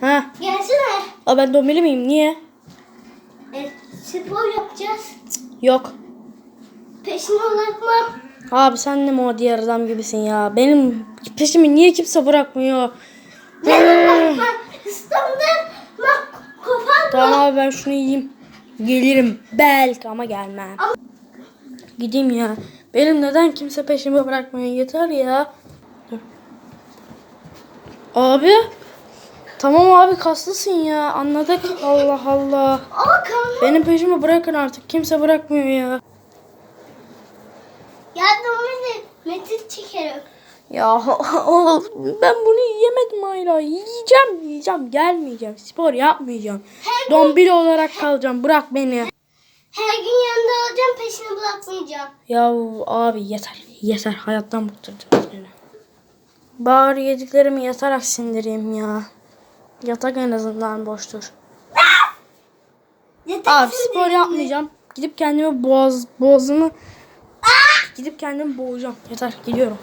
Ha. Gelsene. Aa ben dombili miyim? Niye? E, spor yapacağız. Yok. Peşini bırakma. Abi sen de mi o diğer adam gibisin ya? Benim peşimi niye kimse bırakmıyor? Bırakma? İstanbul'dan bak kopar Tamam abi ben şunu yiyeyim. Gelirim belki ama gelmem. Ama- Gideyim ya. Benim neden kimse peşimi bırakmıyor? Yeter ya. Dur. Abi. Tamam abi kaslısın ya. Anladık. Allah Allah. Benim peşimi bırakın artık. Kimse bırakmıyor ya. Yardım edin. Metin çekerim. Ya ben bunu yiyemedim hala. Yiyeceğim yiyeceğim. Gelmeyeceğim. Spor yapmayacağım. Her gün, Dombili olarak kalacağım. Bırak beni. her gün yanında olacağım peşini bırakmayacağım. Ya abi yeter. Yeter. Hayattan bıktırdınız beni. Bari yediklerimi yatarak sindireyim ya. Yatak en azından boştur. Abi spor yapmayacağım. Gidip kendimi boğaz, boğazımı gidip kendimi boğacağım. Yeter gidiyorum.